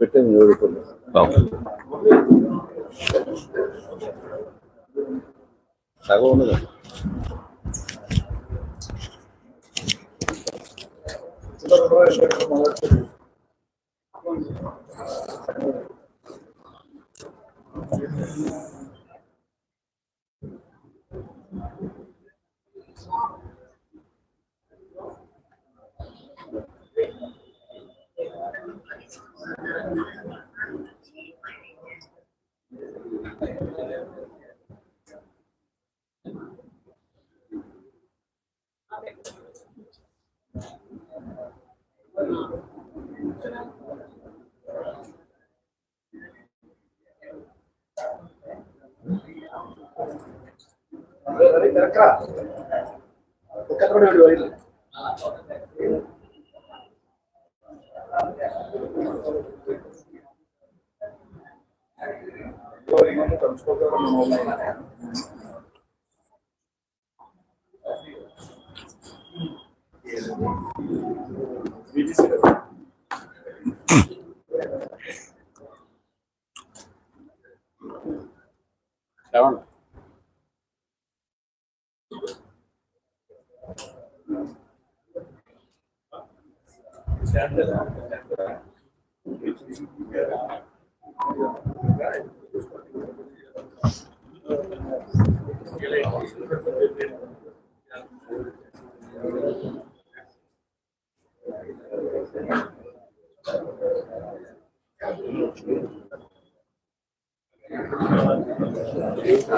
అయితే మేము ఊరుకున్నాం Okay సగం ఉన్నది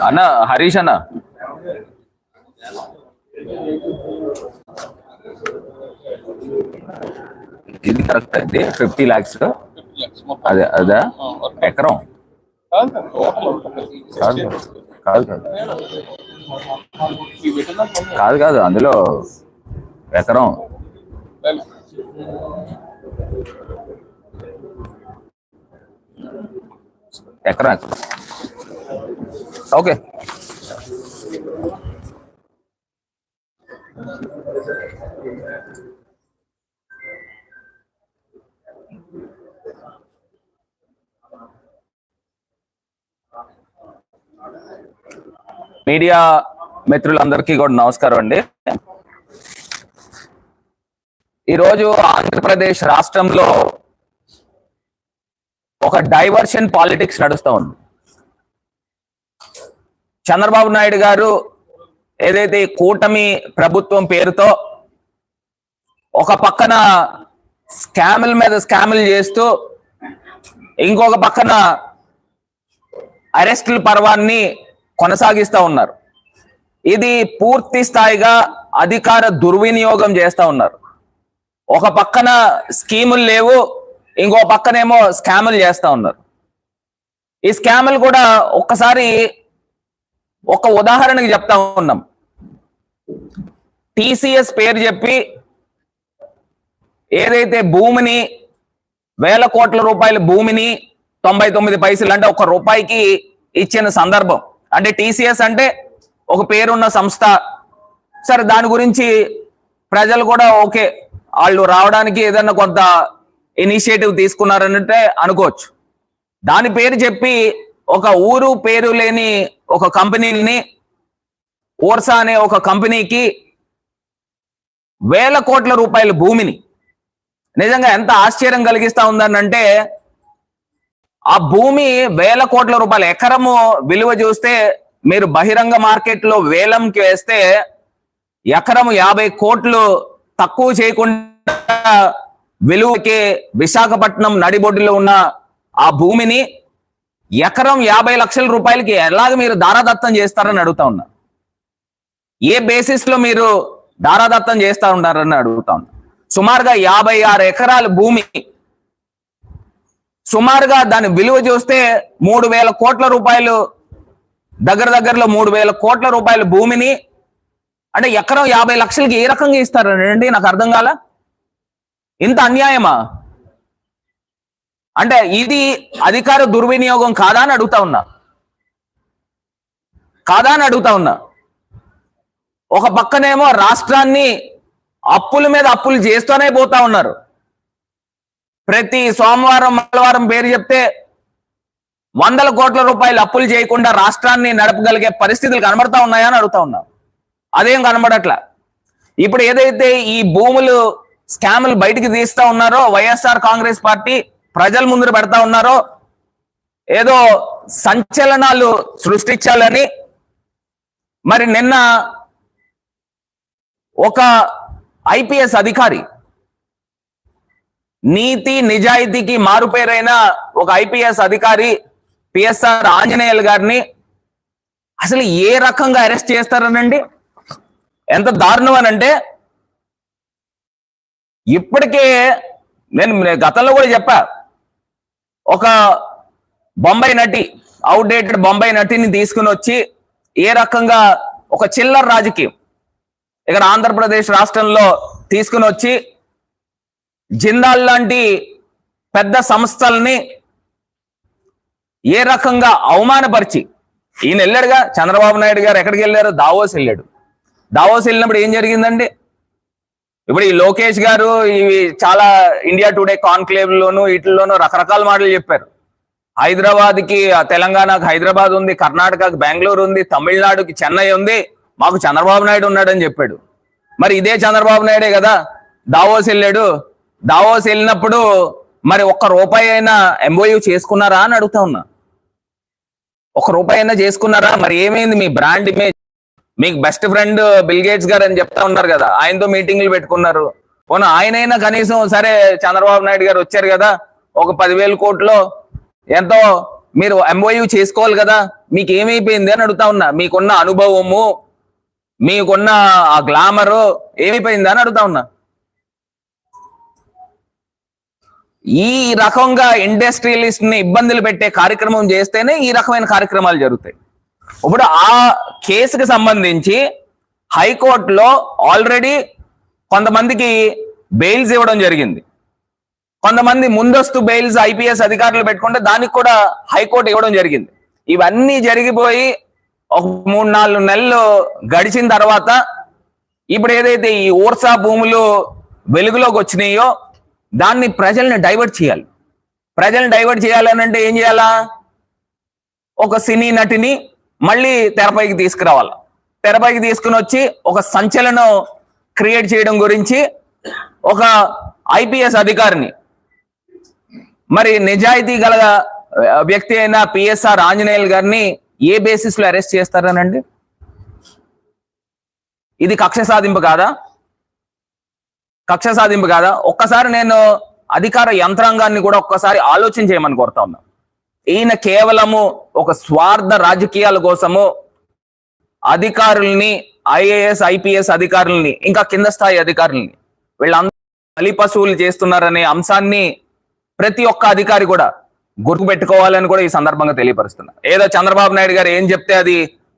அண்ணா ஹரீஷ் அண்ணா. ఇది కరెక్ట్ అండి ఫిఫ్టీ ల్యాక్స్ అదే అదా? ఎకరం? కాదు. కాదు కాదు. కాదు కాదు అందులో ఎకరం. ఎకరం ఎకరం. ఓకే. మీడియా మిత్రులందరికీ కూడా నమస్కారం అండి. ఈరోజు ఆంధ్రప్రదేశ్ రాష్ట్రంలో ఒక డైవర్షన్ పాలిటిక్స్ నడుస్తూ ఉంది. చంద్రబాబు నాయుడు గారు ఏదైతే కూటమి ప్రభుత్వం పేరుతో ఒక పక్కన స్కాముల మీద స్కాములు చేస్తూ ఇంకొక పక్కన అరెస్టుల పర్వాన్ని కొనసాగిస్తూ ఉన్నారు. ఇది పూర్తి స్థాయిగా అధికార దుర్వినియోగం చేస్తూ ఉన్నారు. ఒక పక్కన స్కీములు లేవు ఇంకో పక్కనేమో స్కాములు చేస్తూ ఉన్నారు. ఈ స్కాములు కూడా ఒక్కసారి ఒక ఉదాహరణకి చెప్తా ఉన్నాం. టీసీఎస్ పేరు చెప్పి ఏదైతే భూమిని వేల కోట్ల రూపాయల భూమిని తొంభై తొమ్మిది పైసలు అంటే ఒక రూపాయికి ఇచ్చిన సందర్భం. అంటే టీసీఎస్ అంటే ఒక పేరున్న సంస్థ. సరే దాని గురించి ప్రజలు కూడా ఓకే వాళ్ళు రావడానికి ఏదన్నా కొంత ఇనిషియేటివ్ తీసుకున్నారంటే అనుకోవచ్చు. దాని పేరు చెప్పి ఒక ఊరు పేరు లేని ఒక కంపెనీని ఓర్సా అనే ఒక కంపెనీకి వేల కోట్ల రూపాయల భూమిని నిజంగా ఎంత ఆశ్చర్యం కలిగిస్తా ఉందనంటే ఆ భూమి వేల కోట్ల రూపాయల ఎకరము విలువ చూస్తే మీరు బహిరంగ మార్కెట్లో వేలంకి వేస్తే ఎకరము యాభై కోట్లు తక్కువ చేయకుండా విలువకి విశాఖపట్నం నడిబొడ్డులో ఉన్న ఆ భూమిని ఎకరం యాభై లక్షల రూపాయలకి ఎలాగ మీరు దారాదత్తం చేస్తారని అడుగుతా ఉన్నా. ఏ బేసిస్లో మీరు దారాదత్తం చేస్తా ఉన్నారని అడుగుతా ఉన్నా. సుమారుగా యాభై ఆరు ఎకరాల భూమి. సుమారుగా దాని విలువ చూస్తే మూడు వేల కోట్ల రూపాయలు దగ్గర దగ్గరలో మూడు వేల కోట్ల రూపాయల భూమిని. అంటే ఎకరం యాభై లక్షలకి ఏ రకంగా ఇస్తారండి? నాకు అర్థం కాల. ఇంత అన్యాయమా? అంటే ఇది అధికార దుర్వినియోగం కాదా అని అడుగుతా ఉన్నా. కాదా అని అడుగుతా ఉన్నా. ఒక పక్కనేమో రాష్ట్రాన్ని అప్పుల మీద అప్పులు చేస్తూనే పోతా ఉన్నారు. ప్రతి సోమవారం మంగళవారం పేరు చెప్తే వందల కోట్ల రూపాయలు అప్పులు చేయకుండా రాష్ట్రాన్ని నడపగలిగే పరిస్థితులు కనబడతా ఉన్నాయా అని అడుగుతా ఉన్నాం. అదేం కనబడట్లా? ఇప్పుడు ఏదైతే ఈ భూములు స్కాములు బయటికి తీస్తా ఉన్నారో వైఎస్ఆర్ కాంగ్రెస్ పార్టీ ప్రజల ముందు పెడతా ఉన్నారో ఏదో సంచలనాలు సృష్టించాలని మరి నిన్న ఒక ఐపీఎస్ అధికారి. నీతి నిజాయితీకి మారుపేరైన ఒక ఐపీఎస్ అధికారి పిఎస్ఆర్ ఆంజనేయులు గారిని అసలు ఏ రకంగా అరెస్ట్ చేస్తారనండి? ఎంత దారుణం అనంటే అంటే ఇప్పటికే నేను నేను గతంలో కూడా చెప్పా ఒక బొంబాయి నటి అవుట్డేటెడ్ బొంబాయి నటిని తీసుకుని వచ్చి ఏ రకంగా ఒక చిల్లర రాజకీయం ఇక్కడ ఆంధ్రప్రదేశ్ రాష్ట్రంలో తీసుకుని వచ్చి జిందాల్ లాంటి పెద్ద సంస్థల్ని ఏ రకంగా అవమానపరిచి ఈయన వెళ్ళాడుగా? చంద్రబాబు నాయుడు గారు ఎక్కడికి వెళ్ళారు? దావోస్ వెళ్ళాడు. దావోస్ వెళ్ళినప్పుడు ఏం జరిగిందండి? ఇప్పుడు ఈ లోకేష్ గారు ఇవి చాలా ఇండియా టుడే కాన్క్లేవ్లోను వీటిల్లోనూ రకరకాల మాటలు చెప్పారు. హైదరాబాద్కి తెలంగాణకు హైదరాబాద్ ఉంది కర్ణాటకకు బెంగళూరు ఉంది తమిళనాడుకి చెన్నై ఉంది. మాకు చంద్రబాబు నాయుడు ఉన్నాడని చెప్పాడు. మరి ఇదే చంద్రబాబు నాయుడే కదా? దావోస్ వెళ్ళాడు. దావోస్ వెళ్ళినప్పుడు మరి ఒక్క రూపాయి అయినా ఎంఓయూ చేసుకున్నారా అని అడుగుతా ఉన్నా. ఒక రూపాయి అయినా చేసుకున్నారా? మరి ఏమైంది? మీ బ్రాండ్ ఇమేజ్. మీకు బెస్ట్ ఫ్రెండ్ బిల్ గేట్స్ గారు అని చెప్తా ఉన్నారు కదా. ఆయనతో మీటింగ్లు పెట్టుకున్నారు. పోనీ ఆయనైనా కనీసం సరే చంద్రబాబు నాయుడు గారు వచ్చారు కదా? ఒక పదివేల కోట్లు ఎంతో మీరు ఎంఓయూ చేసుకోవాలి కదా? మీకు ఏమైపోయింది అని అడుగుతా ఉన్నా. మీకున్న అనుభవము మీకున్న ఆ గ్లామరు ఏమైపోయింది అని అడుగుతా ఉన్నా. ఈ రకంగా ఇండస్ట్రియలిస్ట్ని ఇబ్బందులు పెట్టే కార్యక్రమం చేస్తేనే ఈ రకమైన కార్యక్రమాలు జరుగుతాయి. ఇప్పుడు ఆ కేసుకి సంబంధించి హైకోర్టులో ఆల్రెడీ కొంతమందికి బెయిల్స్ ఇవ్వడం జరిగింది. కొంతమంది ముందస్తు బెయిల్స్ ఐపీఎస్ అధికారులు పెట్టుకుంటే దానికి కూడా హైకోర్టు ఇవ్వడం జరిగింది. ఇవన్నీ జరిగిపోయి ఒక మూడు నాలుగు నెలలు గడిచిన తర్వాత ఇప్పుడు ఏదైతే ఈ ఓర్సా భూములు వెలుగులోకి వచ్చినాయో దాన్ని ప్రజల్ని డైవర్ట్ చేయాలి. ప్రజల్ని డైవర్ట్ చేయాలని అంటే ఏం చేయాలా? ఒక సినీ నటిని మళ్ళీ తెరపైకి తీసుకురావాలి. తెరపైకి తీసుకుని వచ్చి ఒక సంచలనం క్రియేట్ చేయడం గురించి ఒక ఐపీఎస్ అధికారిని మరి నిజాయితీ గల వ్యక్తి అయిన పిఎస్ఆర్ ఆంజనేయులు గారిని ఏ బేసిస్లో అరెస్ట్ చేస్తారనండి? ఇది కక్ష సాధింపు కాదా? కక్ష సాధింపు కాదా? ఒక్కసారి నేను అధికార యంత్రాంగాన్ని కూడా ఒక్కసారి ఆలోచన చేయమని కోరుతా ఉన్నా. ఈయన కేవలము ఒక స్వార్థ రాజకీయాల కోసము అధికారుల్ని ఐఏఎస్ ఐపీఎస్ అధికారుల్ని ఇంకా కింద స్థాయి అధికారుల్ని వీళ్ళందరూ బలి పశువులు చేస్తున్నారనే అంశాన్ని ప్రతి ఒక్క అధికారి కూడా గుర్తు పెట్టుకోవాలని కూడా ఈ సందర్భంగా తెలియపరుస్తున్నా. ఏదో చంద్రబాబు నాయుడు గారు ఏం చెప్తే అది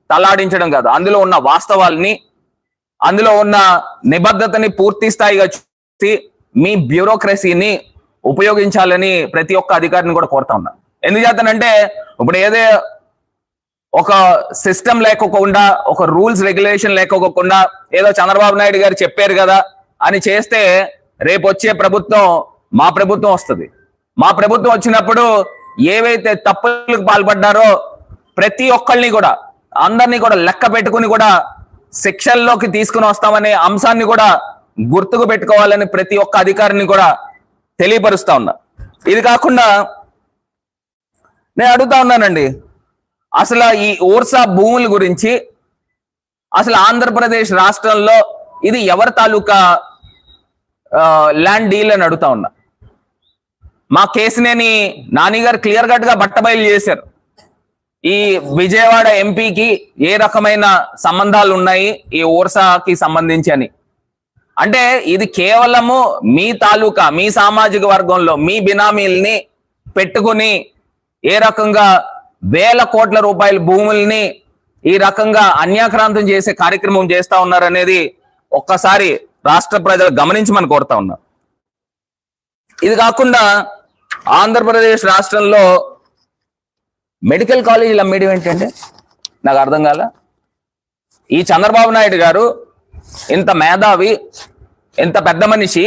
తలాడించడం కాదు. అందులో ఉన్న వాస్తవాల్ని అందులో ఉన్న నిబద్ధతని పూర్తి స్థాయిగా చూసి మీ బ్యూరోక్రసీని ఉపయోగించాలని ప్రతి ఒక్క అధికారిని కూడా కోరుతా ఉన్నా. ఎందుకు చేస్తానంటే ఇప్పుడు ఏదే ఒక సిస్టమ్ లేకోకుండా ఒక రూల్స్ రెగ్యులేషన్ లేకోకుండా ఏదో చంద్రబాబు నాయుడు గారు చెప్పారు కదా అని చేస్తే రేపు వచ్చే ప్రభుత్వం మా ప్రభుత్వం వస్తుంది. మా ప్రభుత్వం వచ్చినప్పుడు ఏవైతే తప్పులకు పాల్పడ్డారో ప్రతి ఒక్కళ్ళని కూడా అందరినీ కూడా లెక్క పెట్టుకుని కూడా శిక్షల్లోకి తీసుకుని వస్తామనే అంశాన్ని కూడా గుర్తుకు పెట్టుకోవాలని ప్రతి ఒక్క అధికారిని కూడా తెలియపరుస్తా ఉన్నా. ఇది కాకుండా నేను అడుగుతా ఉన్నానండి. అసలు ఈ ఓర్సా భూముల గురించి అసలు ఆంధ్రప్రదేశ్ రాష్ట్రంలో ఇది ఎవరి తాలూకా ల్యాండ్ డీల్ అని అడుగుతా ఉన్నా. మా కేసునేని నాని గారు క్లియర్ కట్గా బట్టబయలు చేశారు. ఈ విజయవాడ ఎంపీకి ఏ రకమైన సంబంధాలు ఉన్నాయి? ఈ ఓర్సాకి సంబంధించి అని. అంటే ఇది కేవలము మీ తాలూకా మీ సామాజిక వర్గంలో మీ బినామీల్ని పెట్టుకుని ఏ రకంగా వేల కోట్ల రూపాయల భూముల్ని ఈ రకంగా అన్యాక్రాంతం చేసే కార్యక్రమం చేస్తా ఉన్నారనేది ఒక్కసారి రాష్ట్ర ప్రజలు గమనించమని కోరుతా ఉన్నా. ఇది కాకుండా ఆంధ్రప్రదేశ్ రాష్ట్రంలో మెడికల్ కాలేజీలు అమ్మేయడం ఏంటంటే నాకు అర్థం కాల. ఈ చంద్రబాబు నాయుడు గారు ఇంత మేధావి ఇంత పెద్ద మనిషి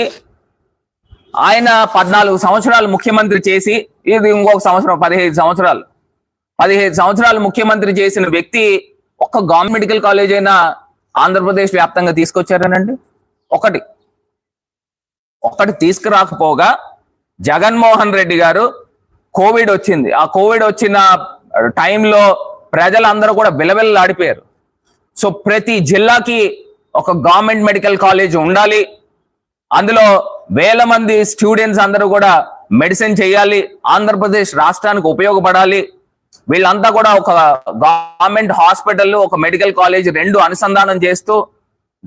ఆయన పద్నాలుగు సంవత్సరాలు ముఖ్యమంత్రి చేసి ఇది ఇంకొక సంవత్సరం పదిహేను సంవత్సరాలు. పదిహేను సంవత్సరాలు ముఖ్యమంత్రి చేసిన వ్యక్తి ఒక్క గవర్నమెంట్ మెడికల్ కాలేజ్ అయినా ఆంధ్రప్రదేశ్ వ్యాప్తంగా తీసుకొచ్చారనండి? ఒకటి. ఒకటి తీసుకురాకపోగా జగన్మోహన్ రెడ్డి గారు కోవిడ్ వచ్చింది. ఆ కోవిడ్ వచ్చిన టైంలో ప్రజలందరూ కూడా బిలబిల్లాడిపోయారు సో ప్రతి జిల్లాకి ఒక గవర్నమెంట్ మెడికల్ కాలేజ్ ఉండాలి. అందులో వేల మంది స్టూడెంట్స్ అందరూ కూడా మెడిసిన్ చేయాలి. ఆంధ్రప్రదేశ్ రాష్ట్రానికి ఉపయోగపడాలి. వీళ్ళంతా కూడా ఒక గవర్నమెంట్ హాస్పిటల్ ఒక మెడికల్ కాలేజ్ రెండు అనుసంధానం చేస్తూ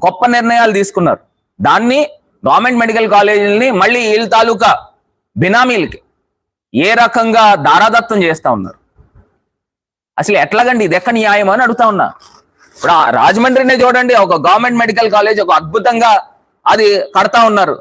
గొప్ప నిర్ణయాలు తీసుకున్నారు. దాన్ని గవర్నమెంట్ మెడికల్ కాలేజీని మళ్ళీ వీళ్ళ తాలూకా బినామీలకి ఏ రకంగా దారాదత్తం చేస్తా ఉన్నారు? అసలు ఎట్లాగండి ఇది? ఎక్కడ న్యాయం అని అడుగుతా ఉన్నా. ఇప్పుడు రాజమండ్రినే చూడండి ఒక గవర్నమెంట్ మెడికల్ కాలేజ్ ఒక అద్భుతంగా అది కడతా ఉన్నారు.